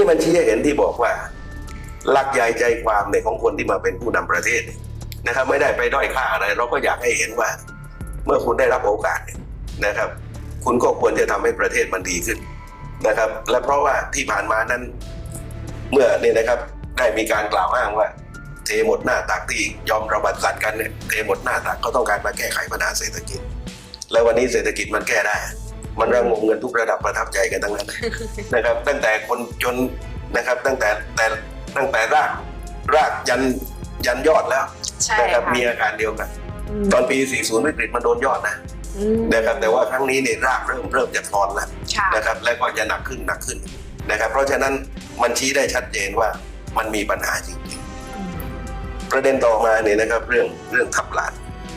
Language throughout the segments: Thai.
นี่มันชี้ให้เห็นที่บอกว่า หลักใหญ่ใจความในของคนที่มาเป็นผู้นำประเทศนะครับ ไม่ได้ไปด้อยค่าอะไร เราก็อยากให้เห็นว่า เมื่อคุณได้รับโอกาสนะครับ คุณก็ควรจะทำให้ประเทศมันดีขึ้นนะครับ และเพราะว่าที่ผ่านมานั้น เมื่อเนี่ยนะครับได้มีการกล่าวอ้างว่า เทหมดหน้าตักที่ยอมระบาดสัตว์กันเนี่ยเทหมดหน้าตักก็ต้องการมาแก้ไขปัญหาเศรษฐกิจ แล้ววันนี้เศรษฐกิจมันแก้ได้ มันระงมเงินทุกระดับประทับใจกันทั้งนั้นนะครับ ตั้งแต่คนจนนะครับตั้งแต่แต่ตั้งแต่รากรากยันยันยอดแล้วใช่นะครับค่ะมีอาการเดียวกันมตอนปี 40 วิกฤตมันโดนยอดนะอืมนะครับแต่ว่าครั้งนี้เนี่ยรากเริ่มเริ่มจะทอนแล้วค่ะนะครับและก็จะหนักขึ้นหนักขึ้นนะครับเพราะฉะนั้นมันชี้ได้ชัดเจนว่ามันมีปัญหาจริงอืมๆประเด็นต่อมาเนี่ยนะครับเรื่องเรื่องทับลาน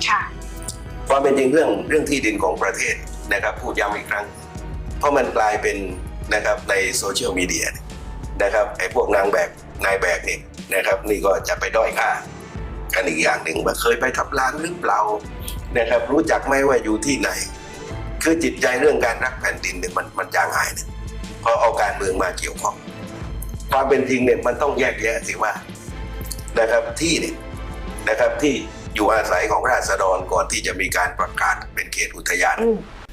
ค่ะความเป็นจริงเรื่องเรื่องที่ดินของประเทศ นะครับพูดย้ำอีกครั้ง เพราะมันกลายเป็นนะครับในโซเชียลมีเดียนะครับไอ้พวกนางแบบนายแบบเนี่ยนะครับ นี่ก็จะไปด้อยค่ากันอีกอย่างหนึ่งว่าเคยไปทับล้านหรือเปล่านะครับ รู้จักไหมว่าอยู่ที่ไหน คือจิตใจเรื่องการรักแผ่นดินเนี่ยมันมันจางหายเนี่ยพอเอาการเมืองมาเกี่ยวข้องความเป็นจริงเนี่ยมันต้องแยกแยะสิว่านะครับที่เนี่ยนะครับที่อยู่อาศัยของราษฎรก่อนที่จะมีการประกาศเป็นเขตอุทยาน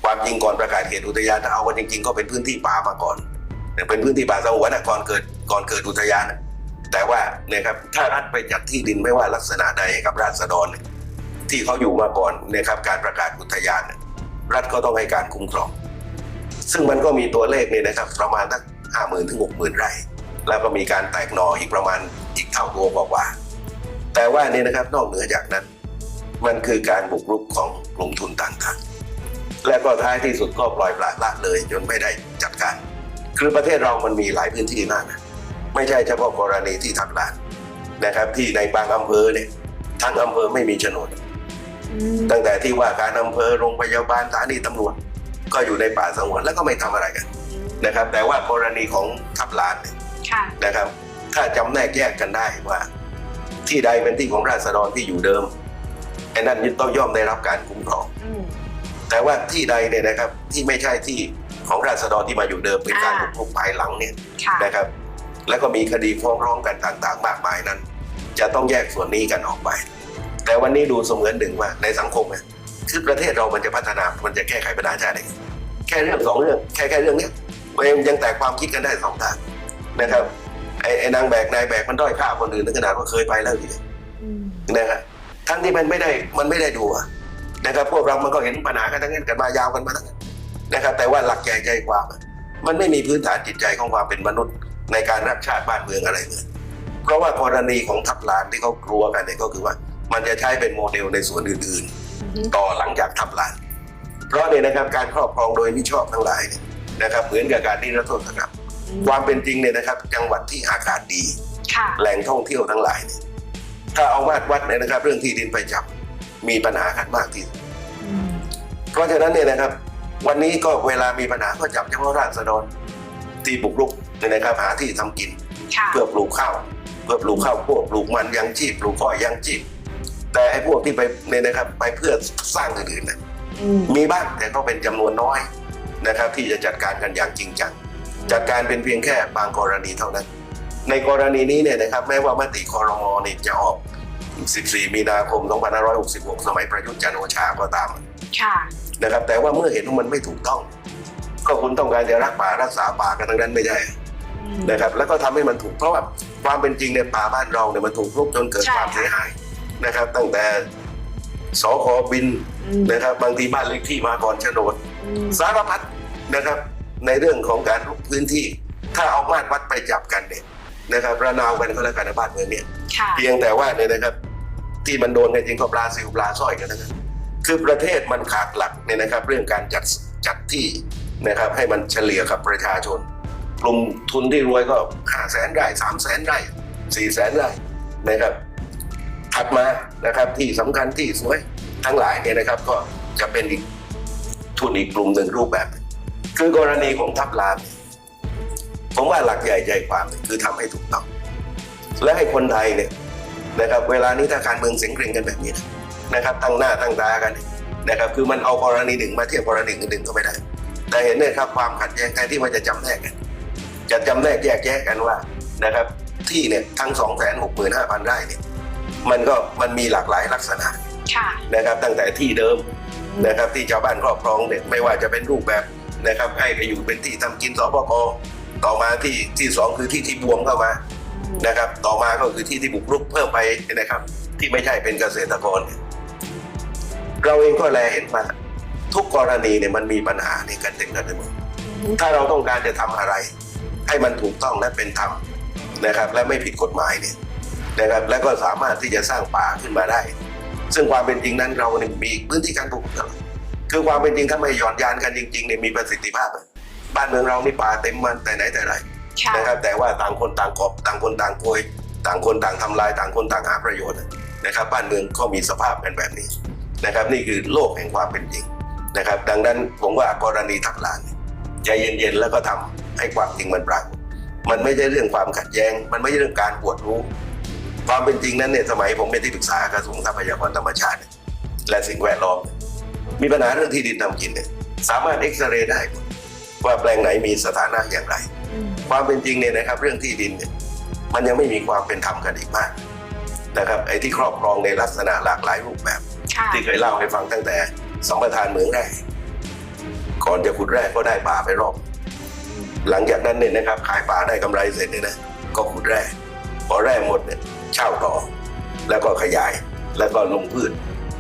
ความจริงก่อนประกาศเขตอุทยานถ้าเอากันจริงๆก็เป็นพื้นที่ป่ามาก่อนเป็นพื้นที่ป่าสงวนนก่อนเกิดก่อนเกิดอุทยาน แต่ว่าเนี่ยครับถ้ารัฐไปจัดที่ดินไม่ว่าลักษณะใดให้กับราษฎร ที่เขาอยู่มาก่อนเนะครับการประกาศอุทยาน รัฐก็ต้องให้การคุ้มครอง ซึ่งมันก็มีตัวเลขเนี่ยนะครับประมาณสักห้าหมื่นถึงหกหมื่นไร่ แล้วก็มีการแตกหนออีกประมาณอีกเท่าตัวกว่า แต่ว่านี่นะครับนอกเหนือจากนั้น มันคือการบุกรุกของกลุ่มทุนต่างๆ และก็ท้ายที่สุดก็ปล่อยปละละเลยจนไม่ได้จัดการ คือประเทศเรามันมีหลายพื้นที่มากนะไม่ใช่เฉพาะกรณีที่ทับลานนะครับ ที่ในบางอำเภอเนี่ยทั้งอำเภอไม่มีโฉนดอืมตั้งแต่ที่ว่าการอำเภอโรงพยาบาลสถานีตำรวจ ก็อยู่ในป่าสงวนแล้วก็ไม่ทำอะไรกันนะครับ แต่ว่ากรณีของทับลานเนี่ยค่ะนะครับ ถ้าจำแนกแยกกันได้ว่า ที่ใดเป็นที่ของราษฎรที่อยู่เดิมไอ้นั่นต้องย่อมได้รับการคุ้มครองอืม แต่ว่าที่ใดเนี่ยนะครับที่ไม่ใช่ที่ของราษฎรที่มาอยู่เดิมเป็นการอ่าบุกรุกภายหลังเนี่ยค่ะนะครับ แล้วก็มีคดีฟ้องร้องกันต่างๆ มากมายนั้น จะต้องแยกส่วนนี้กันออกไป แต่วันนี้ดูเสมือนหนึ่งว่าในสังคมเนี่ยคือประเทศเรามันจะพัฒนา มันจะแก้ไขปัญหาได้ไงแค่เรื่องสองเรื่องแค่แค่เรื่องเนี้ยมันยังยังแตกความคิดกันได้สองทางนะครับไอ้ไอ้นางแบกนายแบกมันด้อยค่าคนอื่นถึงขนาดว่าเคยไปแล้วทีเดียวอืมนะครับทั้งที่มันไม่ได้มันไม่ได้ดูอะ นะครับพวกเรามันก็เห็นปัญหากันทั้งนั้นกันมายาวกันมาทั้งนั้นนะครับ แต่ว่าหลักใหญ่ใจความอะมันไม่มีพื้นฐานจิตใจของความเป็นมนุษย์ในการรักชาติบ้านเมืองอะไรเลยเพราะว่ากรณีของทัพลานที่เขากลัวกันเนี่ยก็คือว่า มันจะใช้เป็นโมเดลในส่วนอื่นอืมๆต่อหลังจากทัพลาน เพราะเนี่ยนะครับการครอบครองโดยมิชอบทั้งหลายเนี่ยนะครับเหมือนกับการนิรโทษกรรมความเป็นจริงเนี่ยนะครับ จังหวัดที่อากาศดีค่ะแหล่งท่องเที่ยวทั้งหลายเนี่ยถ้าเอามาดวัดเนี่ยนะครับ เรื่องที่ดินไปจับ มีปัญหากันมากที่สุดอืมเพราะฉะนั้นเนี่ยนะครับ วันนี้ก็เวลามีปัญหาก็จับเฉพาะราษฎรที่บุกรุกเนี่ยนะครับหาที่ทำกินค่ะเพื่อปลูกข้าวเพื่อปลูกข้าวโพดปลูกมันยังชีพปลูกอ้อยยังชีพแต่ไอ้พวกที่ไปเนี่ยนะครับ ไปเพื่อสร้างอื่นๆนะอืมมีบ้างแต่ก็เป็นจำนวนน้อยนะครับ ที่จะจัดการกันอย่างจริงจังจัดการเป็นเพียงแค่บางกรณีเท่านั้น ในกรณีนี้เนี่ยนะครับแม้ว่ามติคอรมอนี่จะออก 14 มีนาคม 2566 สมัยประยุทธ์จันทร์โอชาก็ตามค่ะนะครับ แต่ว่าเมื่อเห็นว่ามันไม่ถูกต้อง ก็คุณต้องการจะรักป่ารักษาป่ากันทั้งนั้นไม่ได้อืมนะครับ แล้วก็ทำให้มันถูกเพราะว่าความเป็นจริงเนี่ยป่าบ้านเราเนี่ยมันถูกรุกจนเกิดใช่ความเสียหายนะครับ ตั้งแต่สคบินอืมนะครับ บางทีบ้านเลขที่มาก่อนโฉนดอืมสารพัดนะครับ ในเรื่องของการลุกพื้นที่ ถ้าเอามาตรวัดไปจับกันเนี่ยนะครับระนาวกันก็แล้วกันในบ้านเมืองเนี่ยค่ะเพียงแต่ว่าเนี่ยนะครับ ที่มันโดนกันจริงก็ปลาซิวปลาสร้อยกันนะครับคือประเทศมันขาดหลักเนี่ยนะครับ เรื่องการจัดจัดที่นะครับให้มันเฉลี่ยกับประชาชน กลุ่มทุนที่รวยก็ห้าแสนไร่สามแสนไร่สี่แสนไร่นะครับถัดมานะครับที่สำคัญที่สวยทั้งหลายเนี่ยนะครับ ก็จะเป็นอีกทุนอีกกลุ่มหนึ่งรูปแบบ คือกรณีของทัพลานผมว่าหลักใหญ่ใจความคือทำให้ถูกต้อง และให้คนไทยเนี่ย นะครับเวลานี้ถ้าการเมืองเสียงเกรงกันแบบนี้นะนะครับตั้งหน้าตั้งตากันเนี่ยนะครับคือมันเอากรณีหนึ่งมาเทียบกรณีหนึ่งก็ไม่ได้ แต่เห็นเนี่ยครับความขัดแย้งแทนที่มันจะจำแนกกันจะจำแนกแยกแยะกันว่านะครับที่เนี่ยทั้ง2 6 5 0 0 0ไร่เนี่ยมันก็มันมีหลากหลายลักษณะค่ะนะครับตั้งแต่ที่เดิมนะครับที่ชาวบ้านครอบครองเนี่ยไม่ว่าจะเป็นรูปแบบนะครับให้ไปอยู่เป็นที่ทำกินสปกต่อมาที่ที่สองคือที่ที่บวมเข้ามา นะครับ ต่อมาก็คือที่ที่บุกรุกเพิ่มไปนะครับ ที่ไม่ใช่เป็นเกษตรกร เราเองก็แลเห็นว่าทุกกรณีเนี่ยมันมีปัญหาในกันเต็มกันไปหมดถ้าเราต้องการจะทำอะไร ให้มันถูกต้องและเป็นธรรมนะครับ และไม่ผิดกฎหมายเนี่ยนะครับและก็สามารถที่จะสร้างป่าขึ้นมาได้ ซึ่งความเป็นจริงนั้นเราเนี่ยมีพื้นที่การปลูกตลอดคือความเป็นจริงถ้าไม่หย่อนยานกันจริงๆเนี่ยมีประสิทธิภาพ บ้านเมืองเรานี่ป่าเต็มมันแต่ไหนแต่ไร นะครับแต่ว่าต่างคนต่างกอบต่างคนต่างโกยต่างคนต่างทำลายต่างคนต่างหาประโยชน์นะครับ บ้านเมืองก็มีสภาพเป็นแบบนี้นะครับ นี่คือโลกแห่งความเป็นจริงนะครับ ดังนั้นผมว่ากรณีทักลานใจเย็นๆแล้วก็ทำให้ความจริงมันปรากฏมันไม่ใช่เรื่องความขัดแย้ง มันไม่ใช่เรื่องการปวดรู้ ความเป็นจริงนั้นเนี่ยสมัยผมเป็นที่ปรึกษากระทรวงทรัพยากรธรรมชาติ และสิ่งแวดล้อม มีปัญหาเรื่องที่ดินทำกินเนี่ยสามารถเอ็กซเรย์ได้หมดว่าแปลงไหนมีสถานะอย่างไร ความเป็นจริงเนี่ยนะครับ เรื่องที่ดินเนี่ยมันยังไม่มีความเป็นธรรมกันอีกมากนะครับไอ้ที่ครอบครองในลักษณะหลากหลายรูปแบบค่ะที่เคยเล่าให้ฟังตั้งแต่สองประธานเหมืองแร่ก่อนจะขุดแร่ก็ได้ป่าไปรอบ หลังจากนั้นเนี่ยนะครับขายป่าได้กำไรเสร็จเนี่ยนะก็ขุดแร่พอแร่หมดเนี่ยเช่าต่อ แล้วก็ขยายแล้วก็ลงพืช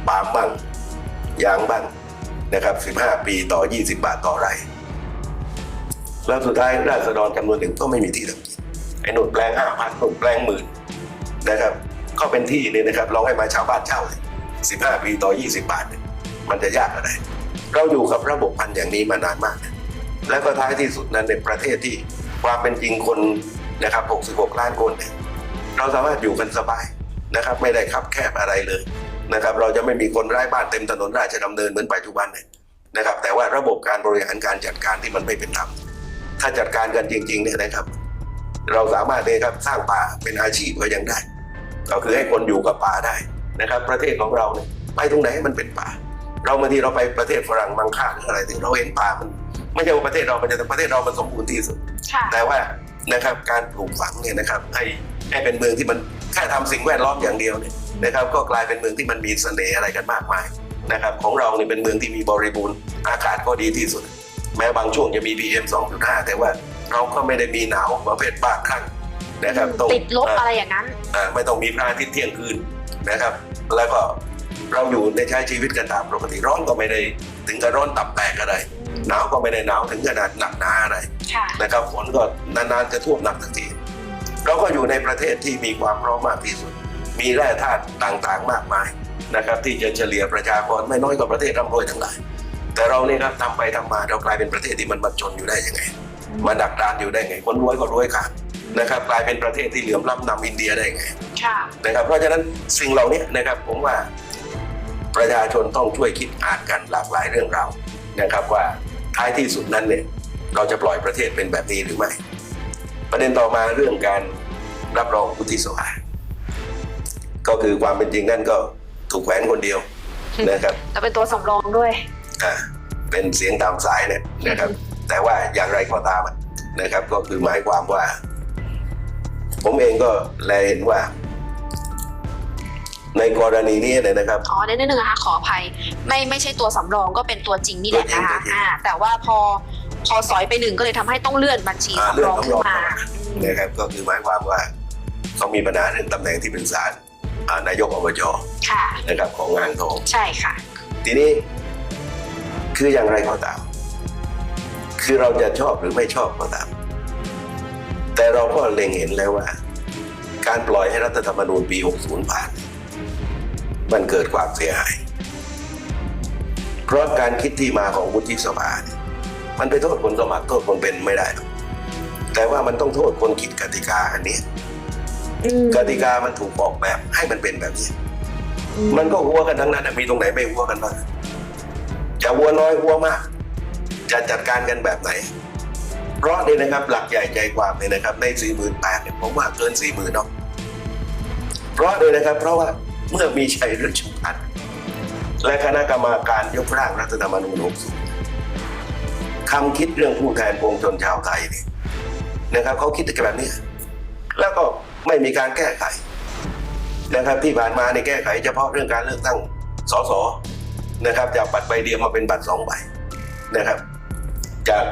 ปาล์มบ้างยางบ้างนะครับ 15 ปีต่อ 20 บาทต่อไร่ แล้วสุดท้ายราษฎรจำนวนหนึ่งก็ไม่มีที่ทำกินไอ้หนุนแปลงห้าพันหนุนแปลงหมื่นนะครับ ก็เป็นที่นี่นะครับลองให้มาชาวบ้านเช่าเลย15ปีต่อ20บาทเนี่ยมันจะยากอะไร เราอยู่กับระบบพันอย่างนี้มานานมาก แล้วก็ท้ายที่สุดนั้นในประเทศที่ความเป็นจริงคนนะครับ 66 ล้านคนเนี่ยเราสามารถอยู่กันสบายนะครับ ไม่ได้คับแคบอะไรเลยนะครับ เราจะไม่มีคนไร้บ้านเต็มถนนราชดำเนินเหมือนปัจจุบันเนี่ยนะครับ แต่ว่าระบบการบริหารการจัดการที่มันไม่เป็นธรรม ถ้าจัดการกันจริงๆเนี่ยนะครับ เราสามารถเนี่ยครับสร้างป่าเป็นอาชีพก็ยังได้ ก็คือให้คนอยู่กับป่าได้นะครับ ประเทศของเราเนี่ยไปตรงไหนให้มันเป็นป่า เราบางทีเราไปประเทศฝรั่งบางค่าหรืออะไรถึงเราเห็นป่ามันไม่ใช่ว่าประเทศเรามันจะแต่ประเทศเรามันสมบูรณ์ที่สุดค่ะแต่ว่านะครับการปลูกฝังเนี่ยนะครับให้ให้เป็นเมืองที่มันแค่ทำสิ่งแวดล้อมอย่างเดียวเนี่ยนะครับ ก็กลายเป็นเมืองที่มันมีเสน่ห์อะไรกันมากมายนะครับ ของเราเนี่ยเป็นเมืองที่มีบริบูรณ์อากาศก็ดีที่สุด แม้บางช่วงจะมี PM 2.5 แต่ว่าเราก็ไม่ได้มีหนาวประเภทบ้าคลั่งนะครับต้องติดลบอะไรอย่างนั้นอ่าไม่ต้องมีพระอาทิตย์เที่ยงคืนนะครับ แล้วก็เราอยู่ในใช้ชีวิตกันตามปกติร้อนก็ไม่ได้ถึงกับร้อนตับแตกอะไรหนาวก็ไม่ได้หนาวถึงขนาดหนักหนาอะไรค่ะนะครับฝนก็นานๆจะท่วมหนักทันทีเราก็อยู่ในประเทศที่มีความพร้อมมากที่สุด มีแร่ธาตุต่างๆ มากมายนะครับ ที่จะเฉลี่ยประชากรไม่น้อยกว่าประเทศร่ำรวยทั้งหลาย แต่เราเนี่ยครับทำไปทำมาเรากลายเป็นประเทศที่มันบัดจนอยู่ได้ยังไง มาดักดานอยู่ได้ไง คนรวยก็รวยขาดนะครับกลายเป็นประเทศที่เหลื่อมล้ำนำอินเดียได้ไงค่ะนะครับเพราะฉะนั้นสิ่งเหล่านี้นะครับผมว่าประชาชนต้องช่วยคิดอ่านกันหลากหลายเรื่องราวนะครับว่าท้ายที่สุดนั้นเนี่ยเราจะปล่อยประเทศเป็นแบบนี้หรือไม่ ประเด็นต่อมาเรื่องการรับรองวุฒิสภาก็คือความเป็นจริงนั่นก็ถูกแขวนคนเดียวนะครับจะเป็นตัวสำรองด้วยอ่า เป็นเสียงตามสายเนี่ยนะครับ แต่ว่าอย่างไรก็ตามอะนะครับ ก็คือหมายความว่า ผมเองก็แลเห็นว่า ในกรณีนี้เนี่ยนะครับอ๋อนิดนึงนะคะขออภัย ไม่ไม่ใช่ตัวสำรองก็เป็นตัวจริงนี่แหละนะคะตัวจริงอ่า แต่ว่าพอพอสอยไปหนึ่งก็เลยทำให้ต้องเลื่อนบัญชีอ่าสำรองขึ้นมาเลื่อนสำรองนะครับก็คือหมายความว่าเขามีปัญหาเรื่องตำแหน่งที่เป็นศาลอ่านายกอบจค่ะนะครับของงานทองใช่ค่ะ ทีนี้ คืออย่างไรก็ตาม คือเราจะชอบหรือไม่ชอบก็ตาม แต่เราก็เล็งเห็นแล้วว่า การปล่อยให้รัฐธรรมนูญปี 60 ผ่าน มันเกิดความเสียหาย เพราะการคิดที่มาของวุฒิสภาเนี่ยมันไปโทษคนสมัครโทษคนเป็นไม่ได้หรอกแต่ว่ามันต้องโทษคนคิดกติกาอันนี้อืมกติกามันถูกออกแบบให้มันเป็นแบบนี้ มันก็หัวกันทั้งนั้นนะมีตรงไหนไม่หัวกันบ้าง จะหัวน้อยหัวมาก จะจัดการกันแบบไหน เพราะเนี่ยนะครับหลักใหญ่ใจความเนี่ยนะครับ ในสี่หมื่นแปดเนี่ยผมว่าเกินสี่หมื่นเนาะเพราะเลยนะครับ เพราะว่าเมื่อมีชัยฤชุพันธ์และคณะกรรมการยกร่างรัฐธรรมนูญ60คำคิดเรื่องผู้แทนปวงชนชาวไทยเนี่ยนะครับเขาคิดกันแบบนี้ แล้วก็ไม่มีการแก้ไขนะครับที่ผ่านมาในแก้ไขเฉพาะเรื่องการเลือกตั้งสส นะครับ จากบัตรใบเดียวมาเป็นบัตรสองใบนะครับ จาก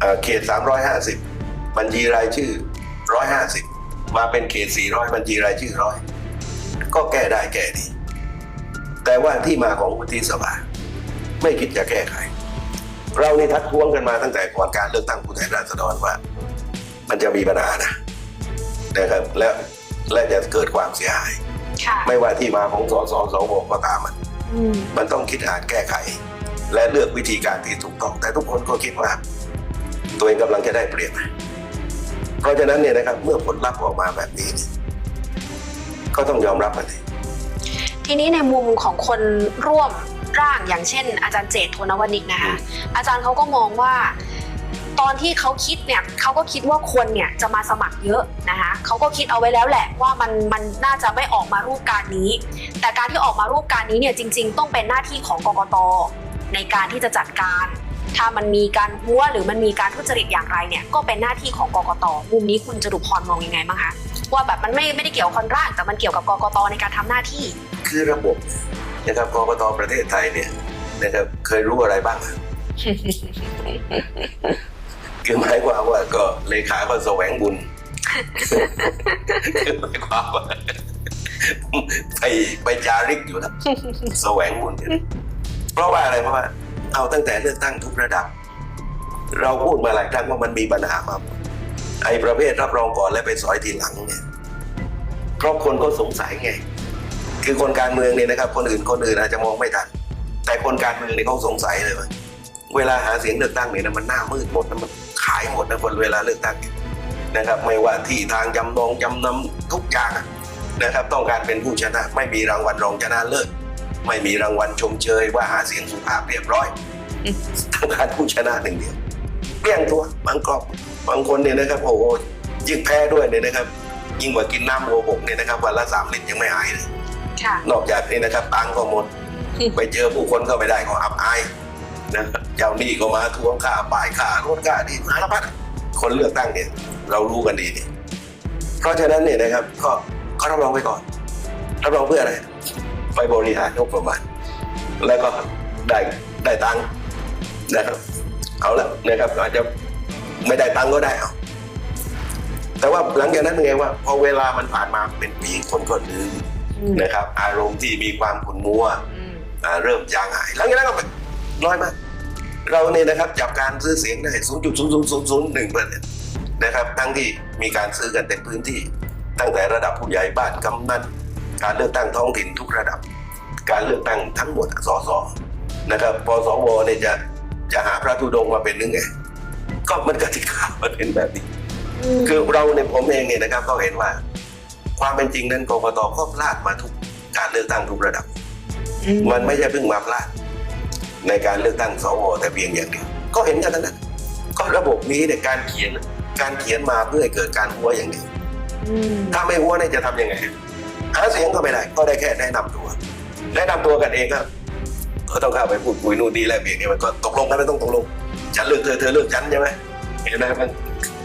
เอ่อเขต 350 บัญชีรายชื่อ 150 มาเป็นเขต 400 บัญชีรายชื่อร้อยก็แก้ได้แก้ดี แต่ว่าที่มาของวุฒิสภาไม่คิดจะแก้ไข เรานี่ทักท้วงกันมาตั้งแต่ก่อนการเลือกตั้งผู้แทนราษฎรว่า มันจะมีปัญหานะนะครับและและจะเกิดความเสียหายค่ะไม่ว่าที่มาของสสสวก็ตามมันอื มันต้องคิดอ่านแก้ไข และเลือกวิธีการที่ถูกต้อง แต่ทุกคนก็คิดว่า ตัวเองกำลังจะได้เปรียบเพราะฉะนั้นเนี่ยนะครับเมื่อผลลัพธ์ออกมาแบบนี้ ก็ต้องยอมรับมันเลยทีนี้ในมุมของคนร่วมร่างอย่างเช่น อาจารย์เจตโทนวนิกนะคะอาจารย์เขาก็มองว่า ตอนที่เขาคิดเนี่ยเขาก็คิดว่าคนเนี่ยจะมาสมัครเยอะนะคะเขาก็คิดเอาไว้แล้วแหละว่ามันมันน่าจะไม่ออกมารูปการนี้ แต่การที่ออกมารูปการนี้เนี่ยจริง ๆ ต้องเป็นหน้าที่ของกกตในการที่จะจัดการ ถ้ามันมีการหัวหรือมันมีการทุจริตอย่างไรเนี่ยก็เป็นหน้าที่ของกกตมุมนี้คุณจตุพรมองยังไงบ้างคะว่าแบบมันไม่ไม่ได้เกี่ยวกับคนร่าง แต่มันเกี่ยวกับกกตในการทำหน้าที่ คือระบบนะครับกกตประเทศไทยเนี่ยนะครับเคยรู้อะไรบ้างอะ คือหมายความว่าก็เลขาก็แสวงบุญคือหมายความว่าไปไปจาริกอยู่แล้วแสวงบุญอยู่เพราะว่าอะไรเพราะว่าเอาตั้งแต่เลือกตั้งทุกระดับ เราพูดมาหลายครั้งว่ามันมีปัญหามาไอ้ประเภทรับรองก่อนแล้วไปสอยทีหลังเนี่ยเพราะคนก็สงสัยไง คือคนการเมืองเนี่ยนะครับ คนอื่นคนอื่นอาจจะมองไม่ทันแต่คนการเมืองเนี่ยเขาสงสัยเลยว่าเวลาหาเสียงเลือกตั้งเนี่ยนะมันหน้ามืดหมดนะมันขายหมดนะคนเวลาเลือกตั้งเนี่ยนะครับ ไม่ว่าที่ทางจำนองจำนำทุกอย่างอะนะครับ ต้องการเป็นผู้ชนะ ไม่มีรางวัลรองชนะเลิศไม่มีรางวัลชมเชยว่าหาเสียงสุภาพเรียบร้อยอืมต้องการผู้ชนะหนึ่งเดียวเปลี่ยงตัวบางกรอบบางคนเนี่ยนะครับโอ้โหยิ่งแพ้ด้วยเนี่ยนะครับ ยิ่งกว่ากินน้ำโลบกเนี่ยนะครับวันละสามลิตรยังไม่หายเลยค่ะนอกจากนี้นะครับตังค์ก็หมดอืมไปเจอผู้คนก็ไม่ได้ก็อับอาย นะครับเจ้าหนี้ก็มาทวงค่าป้ายค่ารถค่าที่สารพัดคนเลือกตั้งเนี่ย เรารู้กันดีเนี่ยเพราะฉะนั้นเนี่ยนะครับ ก็ก็รับรองไปก่อนรับรองเพื่ออะไรไปบริหารงบประมาณแล้วก็ได้ได้ตังค์นะครับ เอาละนะครับอาจจะไม่ได้ตังค์ก็ได้เอาแต่ว่าหลังจากนั้นเป็นไงว่าพอเวลามันผ่านมาเป็นปีคนก็ลืมอืมนะครับ อารมณ์ที่มีความขุ่นมัวอืมอ่าเริ่มจางหายหลังจากนั้นก็ไป น้อยมาก เราเนี่ยนะครับจับการซื้อเสียงได้0.0001เปอร์เซ็นต์นะครับ ทั้งที่มีการซื้อกันเต็มพื้นที่ ตั้งแต่ระดับผู้ใหญ่บ้านกำนันการเลือกตั้งท้องถิ่นทุกระดับ การเลือกตั้งทั้งหมดสสนะครับพอสวเนี่ยจะจะหาพระธุดงค์มาเป็นนึงไงก็มันกติกามันเป็นแบบนี้ คือเราเนี่ยผมเองเนี่ยนะครับก็เห็นว่า ความเป็นจริงนั้นกกตก็พลาดมาทุกการเลือกตั้งทุกระดับ มันไม่ใช่เพิ่งมาพลาด ในการเลือกตั้งสวแต่เพียงอย่างเดียวก็เห็นกันทั้งนั้นก็ระบบนี้เนี่ยการเขียนการเขียนมาเพื่อให้เกิดการหัวอย่างเดียวอืมถ้าไม่หัวเนี่ยจะทำยังไงหาเสียงก็ไม่ได้ก็ได้แค่แนะนำตัวแนะนำตัวกันเองก็ก็ต้องเข้าไปพูดคุยนู่นนี่แลกเปลี่ยนเนี่ยมันก็ตกลงกันไม่ต้องตกลงฉันเลือกเธอเธอเลือกฉันใช่ไหมเห็นไหมมัน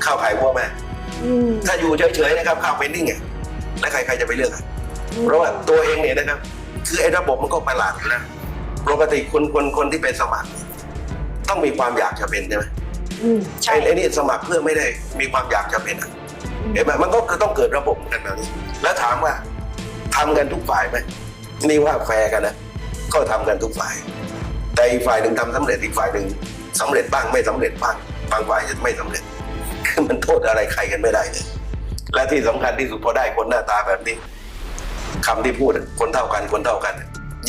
เข้าขายหัวไหมอืมถ้าอยู่เฉยๆนะครับเข้าไปนิ่งไงแล้วใครๆจะไปเลือกอะเพราะว่าตัวเองเนี่ยนะครับ คือไอ้ระบบมันก็ประหลาดอยู่แล้ว ปกติคนคนคนที่เป็นสมัคร ต้องมีความอยากจะเป็นใช่ไหมอืมใช่ ไอ้ไอ้นี่สมัครเพื่อไม่ได้มีความอยากจะเป็นอะเห็นไหมมันก็ต้องเกิดระบบกันแบบนี้ แล้วถามว่าทำกันทุกฝ่ายไหมนี่ว่าแฟร์กันนะก็ทำกันทุกฝ่าย แต่อีกฝ่ายหนึ่งทำสำเร็จอีกฝ่ายหนึ่งสำเร็จบ้างไม่สำเร็จบ้างบางฝ่ายจะไม่สำเร็จ คือมันโทษอะไรใครกันไม่ได้เลยและที่สำคัญที่สุดพอได้คนหน้าตาแบบนี้คำที่พูดอะคนเท่ากันคนเท่ากัน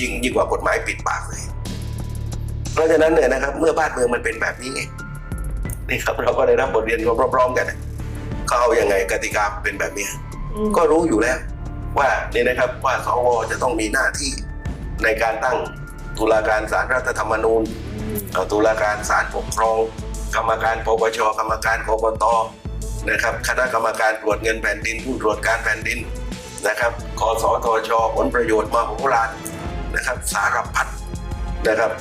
ยิ่งยิ่งกว่ากฎหมายปิดปากเลยเพราะฉะนั้นเนี่ยนะครับ เมื่อบ้านเมืองมันเป็นแบบนี้ไงนี่ครับเราก็ได้รับบทเรียนพร้อมๆกันเขาเอาอยัางไงกติกาเป็นแบบนี้อืมก็รู้อยู่แล้ว ว่านี่นะครับว่าสวจะต้องมีหน้าที่ในการตั้งตุลาการศาลรัฐธรรมนูญเอ่อตุลาการศาลปกครอง กรรมการปปชกรรมการกกตนะครับ คณะกรรมการตรวจเงินแผ่นดิน ผู้ตรวจการแผ่นดินนะครับคสทช ผลประโยชน์มาโหฬาร นะครับสารพัดนะครับ